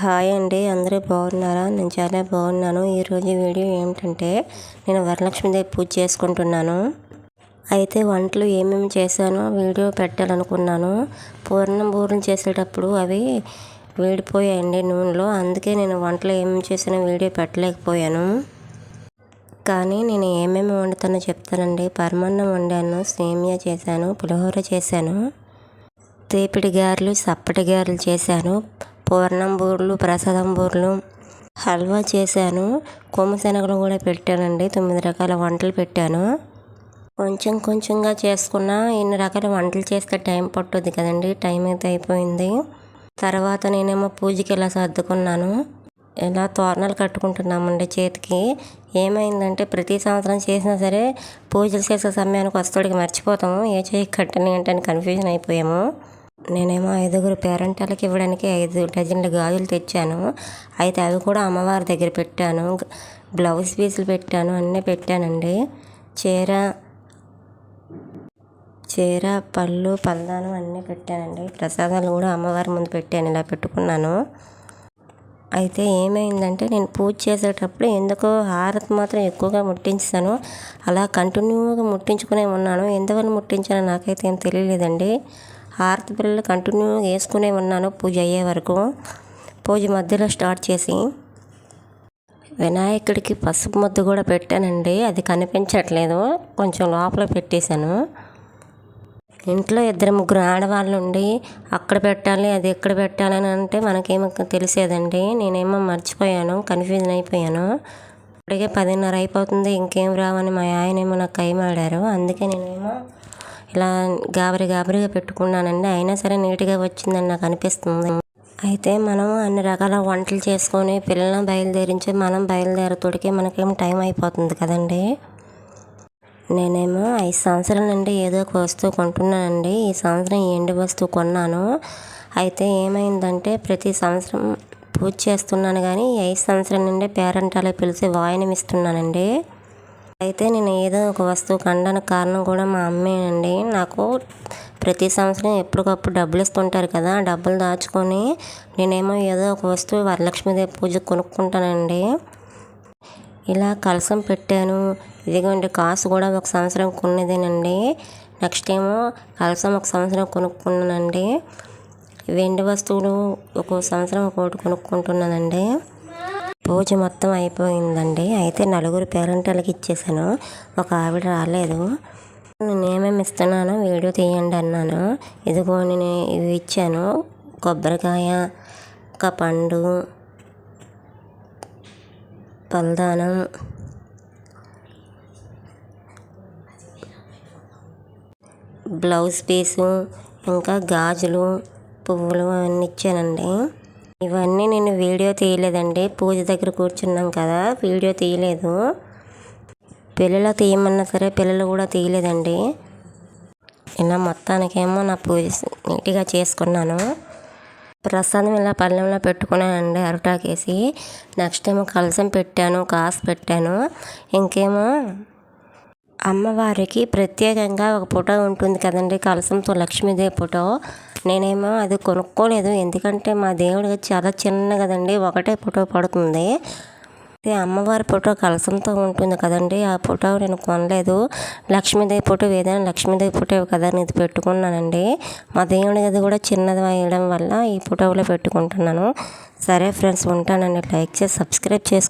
Hi అండి అందరూ బాగున్నారా? నేను చాలా బాగున్నాను. ఈరోజు వీడియో ఏమిటంటే నేను వరలక్ష్మీదేవి పూజ చేసుకుంటున్నాను. అయితే వంటలు ఏమేమి చేశానో వీడియో పెట్టాలనుకున్నాను. పూర్ణం బూరెలు చేసేటప్పుడు అవి వేడిపోయాయండి నూనెలో. అందుకే నేను వంటలు ఏమేమి చేసానో వీడియో పెట్టలేకపోయాను. కానీ నేను ఏమేమి వండుతానో చెప్తానండి. పరమాన్నం వండాను సేమియా చేశాను పులిహోర చేశాను తేపిడి గారెలు సప్పటి గారెలు చేశాను పూర్ణం బూరెలు ప్రసాదం బూరెలు హల్వా చేశాను. కొమ్మశనగలు కూడా పెట్టానండి. తొమ్మిది రకాల వంటలు పెట్టాను. కొంచెం కొంచెంగా చేసుకున్న ఇన్ని రకాల వంటలు చేస్తే టైం పట్టుద్ది కదండి. టైం అయితే అయిపోయింది. తర్వాత నేనేమో పూజకి ఇలా సర్దుకున్నాను. ఇలా తోరణాలు కట్టుకుంటున్నామండి చేతికి. ఏమైందంటే ప్రతి సంవత్సరం చేసినా సరే పూజలు చేసే సమయానికి వస్తాడికి మర్చిపోతాము. ఏ చేయి కట్టని ఏంటని కన్ఫ్యూజన్ అయిపోయాము. నేనేమో ఐదుగురు పేరెంటాలకి ఇవ్వడానికి ఐదు డజన్ల గాజులు తెచ్చాను. అయితే అవి కూడా అమ్మవారి దగ్గర పెట్టాను. బ్లౌజ్ పీసులు పెట్టాను. అన్నీ పెట్టానండి. చీర చీర పళ్ళు పల్దానం అన్నీ పెట్టానండి. ప్రసాదాలు కూడా అమ్మవారి ముందు పెట్టాను. ఇలా పెట్టుకున్నాను. అయితే ఏమైందంటే నేను పూజ చేసేటప్పుడు ఎందుకో హారతి మాత్రం ఎక్కువగా ముట్టించాను. అలా కంటిన్యూగా ముట్టించుకునే ఉన్నాను. ఎందువల్ల ముట్టించానో నాకైతే ఏం తెలియలేదండి. హారతి బిళ్ళలు కంటిన్యూ వేసుకునే ఉన్నాను పూజ అయ్యే వరకు. పూజ మధ్యలో స్టార్ట్ చేసి వినాయకుడికి పసుపు ముద్ద కూడా పెట్టానండి. అది కనిపించట్లేదు. కొంచెం లోపల పెట్టేశాను. ఇంట్లో ఇద్దరు ముగ్గురు ఆడవాళ్ళు ఉండి అక్కడ పెట్టాలి అది ఎక్కడ పెట్టాలని అంటే మనకేమో తెలిసేదండి. నేనేమో మర్చిపోయాను కన్ఫ్యూజన్ అయిపోయాను. ఇప్పటికే పదిన్నర అయిపోతుంది ఇంకేం రావని మా ఆయనేమో నాకు కైమాడారు అందుకే నేనేమో ఇలా గాబరి గాబరిగా పెట్టుకున్నానండి. అయినా సరే నీట్గా వచ్చిందని నాకు అనిపిస్తుంది. అయితే మనం అన్ని రకాల వంటలు చేసుకొని పిల్లలను బయలుదేరించి మనం బయలుదేరతోడికి మనకేం టైం అయిపోతుంది కదండి? నేనేమో ఐదు సంవత్సరాల నుండి ఏదో ఒక వస్తువు కొంటున్నానండి. ఈ సంవత్సరం ఎండు వస్తువు కొన్నాను. అయితే ఏమైందంటే ప్రతి సంవత్సరం పూజ చేస్తున్నాను కానీ ఐదు సంవత్సరాల నుండి పేరెంటాలే పిలిచి వాయనం ఇస్తున్నానండి. అయితే నేను ఏదో ఒక వస్తువు కొనడానికి కారణం కూడా మా అమ్మే అండి నాకు ప్రతి సంవత్సరం ఎప్పటికప్పుడు డబ్బులు ఇస్తుంటారు కదా డబ్బులు దాచుకొని నేనేమో ఏదో ఒక వస్తువు వరలక్ష్మీదేవి పూజ కొనుక్కుంటానండి. ఇలా కలసం పెట్టాను. ఇదిగోండి కాసు కూడా ఒక సంవత్సరం కొన్నదేనండి నెక్స్ట్ ఏమో కలసం ఒక సంవత్సరం కొనుక్కున్నానండి. వెండి వస్తువులు? ఒక్కో సంవత్సరం ఒక్కోటి కొనుక్కుంటున్నానండి. పూజ మొత్తం అయిపోయిందండి. అయితే నలుగురు పేరెంటాలకి ఇచ్చేసాను. ఒక ఆవిడ రాలేదు. నేను ఏమేమి ఇస్తున్నానో వీడియో తీయండి అన్నాను. ఇదిగో నేను ఇవి ఇచ్చాను. కొబ్బరికాయ ఒక పండు పల్దానం బ్లౌజ్ పీసు ఇంకా గాజులు పువ్వులు అవన్నీ ఇచ్చానండి. ఇవన్నీ నేను వీడియో తీయలేదండి. పూజ దగ్గర కూర్చున్నాం కదా వీడియో తీయలేదు. పిల్లలు తీయమన్నా సరే పిల్లలు కూడా తీయలేదండి. ఇలా మొత్తానికేమో నా పూజ నీట్గా చేసుకున్నాను. ప్రసాదం ఇలా పళ్ళెంలో పెట్టుకున్నానండి అరటాకేసి. నెక్స్ట్ ఏమో కలసం పెట్టాను కాసు పెట్టాను. ఇంకేమో అమ్మవారికి ప్రత్యేకంగా ఒక ఫోటో ఉంటుంది కదండి కలసంతో లక్ష్మీదేవి ఫోటో. నేనేమో అది కొనుక్కోలేదు. ఎందుకంటే మా దేవుడు చాలా చిన్న కదండి. ఒకటే ఫోటో పడుతుంది. అయితే అమ్మవారి ఫోటో కలసంతో ఉంటుంది కదండి. ఆ ఫోటో నేను కొనలేదు. లక్ష్మీదేవి ఫోటో ఏదైనా లక్ష్మీదేవి ఫోటో కదా ఇది పెట్టుకున్నానండి. మా దేవుడి గది కూడా చిన్నది వేయడం వల్ల ఈ ఫోటోలో పెట్టుకుంటున్నాను. సరే ఫ్రెండ్స్ ఉంటానండి. లైక్ చేసి సబ్స్క్రైబ్ చేసుకో